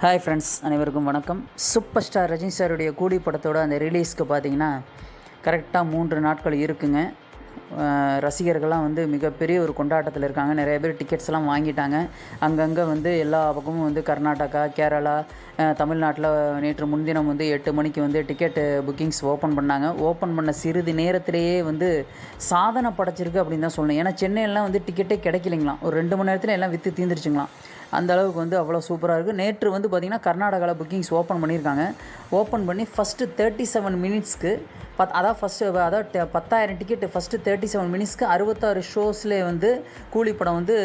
Hi friends அனைவருக்கும் வணக்கம். Super star Rajini சாருடைய கூலி படத்தோட அந்த ரிலீஸ்க்கு பார்த்தீங்கன்னா கரெக்டாக மூன்று நாட்கள் இருக்குங்க. ரசிகர்கள்லாம் வந்து மிகப்பெரிய ஒரு கொண்டாட்டத்தில் இருக்காங்க. நிறைய பேர் டிக்கெட்ஸ்லாம் வாங்கிட்டாங்க. அங்கங்கே வந்து எல்லா பக்கமும் வந்து கர்நாடகா கேரளா தமிழ்நாட்டில் நேற்று முன்தினம் வந்து எட்டு மணிக்கு வந்து டிக்கெட்டு புக்கிங்ஸ் ஓப்பன் பண்ணாங்க. ஓப்பன் பண்ண சிறிது நேரத்திலேயே வந்து சாதனை படைச்சிருக்கு அப்படின்னு தான் சொல்லணும். ஏன்னா சென்னையெல்லாம் வந்து டிக்கெட்டே கிடைக்கலைங்களாம். ஒரு ரெண்டு மணி நேரத்தில் எல்லாம் விற்று தீந்துருச்சுங்களாம். அந்த அளவுக்கு வந்து அவ்வளோ சூப்பராக இருக்குது நேற்று வந்து பார்த்திங்கன்னா கர்நாடகாவில் புக்கிங்ஸ் ஓப்பன் பண்ணியிருக்காங்க ஓப்பன் பண்ணி ஃபஸ்ட்டு தேர்ட்டி செவன் மினிட்ஸ்க்கு பத் அதான் ஃபஸ்ட்டு அதாவது பத்தாயிரம் டிக்கெட்டு ஃபஸ்ட்டு தேர்ட்டி செவன் மினிட்ஸ்க்கு அறுபத்தாறு ஷோஸ்லேயே வந்து கூலி படம் வந்து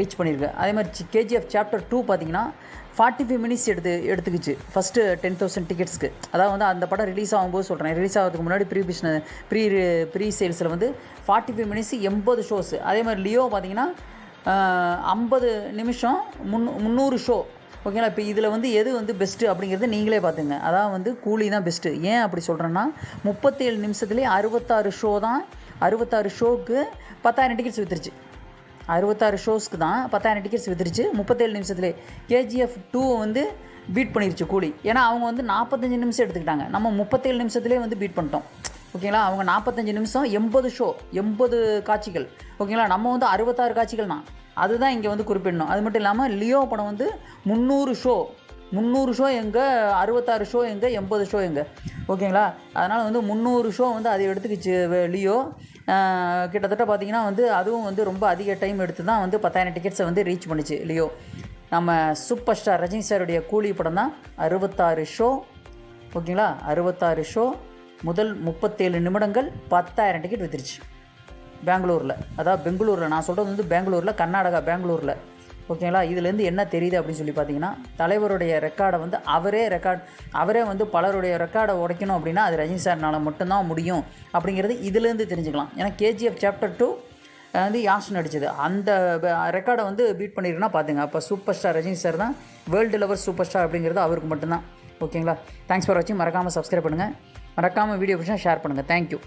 ரீச் பண்ணியிருக்கு அதே மாதிரி கேஜிஎஃப் சாப்டர் டூ பார்த்தீங்கன்னா ஃபார்ட்டி ஃபைவ் மினிட்ஸ் எடுத்து எடுத்துக்கிச்சு. ஃபஸ்ட்டு டென் தௌசண்ட் டிக்கெட்ஸ்க்கு அதாவது வந்து அந்த படம் ரிலீஸ் ஆகும்போது சொல்கிறேன் ரிலீஸ் ஆகிறதுக்கு முன்னாடி ப்ரீ பிஸ்னஸ் ப்ரீ ப்ரீ சேல்ஸில் வந்து ஃபார்ட்டி ஃபைவ் மினிட்ஸ் எண்பது ஷோஸ் அதே மாதிரி லியோ பார்த்தீங்கன்னா ஐம்பது நிமிஷம் முன் முந்நூறு ஷோ ஓகேங்களா? இப்போ இதில் வந்து எது வந்து பெஸ்ட்டு அப்படிங்கிறத நீங்களே பார்த்துங்க. அதான் வந்து கூலி தான் பெஸ்ட்டு ஏன் அப்படி சொல்கிறேன்னா முப்பத்தேழு நிமிஷத்துலேயே அறுபத்தாறு ஷோ தான் அறுபத்தாறு ஷோக்கு பத்தாயிரம் டிக்கெட்ஸ் வித்துருச்சு. அறுபத்தாறு ஷோஸ்க்கு தான் பத்தாயிரம் டிக்கெட்ஸ் வித்துருச்சு. முப்பத்தேழு நிமிஷத்துலேயே கேஜிஎஃப் டூ வந்து பீட் பண்ணிருச்சு கூலி. ஏன்னா அவங்க வந்து நாற்பத்தஞ்சு நிமிஷம் எடுத்துக்கிட்டாங்க. நம்ம முப்பத்தேழு நிமிஷத்துலேயே வந்து பீட் பண்ணிட்டோம். ஓகேங்களா? அவங்க நாற்பத்தஞ்சு நிமிஷம் எண்பது ஷோ எண்பது காட்சிகள். ஓகேங்களா? நம்ம வந்து அறுபத்தாறு காட்சிகள் தான். அதுதான் இங்கே வந்து குறிப்பிடணும். அது மட்டும் இல்லாமல் லியோ படம் வந்து முந்நூறு ஷோ முந்நூறு ஷோ எங்கே அறுபத்தாறு ஷோ எங்கே எண்பது ஷோ எங்கே. ஓகேங்களா? அதனால் வந்து முந்நூறு ஷோ வந்து அதை எடுத்துக்கிச்சு லியோ. கிட்டத்தட்ட பார்த்தீங்கன்னா வந்து அதுவும் வந்து ரொம்ப அதிக டைம் எடுத்து தான் வந்து பத்தாயிரம் டிக்கெட்ஸை வந்து ரீச் பண்ணுச்சு லியோ. நம்ம சூப்பர் ஸ்டார் ரஜினி சாருடைய கூலி படம் தான் அறுபத்தாறு ஷோ ஓகேங்களா? அறுபத்தாறு ஷோ முதல் முப்பத்தேழு நிமிடங்கள் பத்தாயிரம் டிக்கெட் வித்துருச்சு. பெங்களூரில். அதாவது பெங்களூரில் நான் சொல்கிறது வந்து பெங்களூரில் கர்நாடகா பெங்களூரில். ஓகேங்களா? இதுலேருந்து என்ன தெரியுது அப்படின்னு சொல்லி பார்த்தீங்கன்னா தலைவருடைய ரெக்கார்டை வந்து அவரே ரெக்கார்ட் அவரே வந்து பலருடைய ரெக்கார்டை உடைக்கணும் அப்படின்னா அது ரஜினி சார்னால் மட்டும்தான் முடியும் அப்படிங்கிறது இதுலேருந்து தெரிஞ்சுக்கலாம். ஏன்னா கேஜிஎஃப் சாப்டர் டூ வந்து யாஷ் நடிச்சது. அந்த ரெக்கார்டை வந்து பீட் பண்ணிருக்குன்னா பார்த்துங்க அப்போ சூப்பர் ஸ்டார் ரஜினி சார் தான் வேர்ல்டு லெவல் சூப்பர் ஸ்டார் அப்படிங்கிறது அவருக்கு மட்டும்தான். ஓகேங்களா? தேங்க்ஸ் ஃபார் வாட்சிங் மறக்காமல் சப்ஸ்கிரைப் பண்ணுங்கள் மறக்காமல் வீடியோ பிடிச்சா ஷேர் பண்ணுங்கள் தேங்க்யூ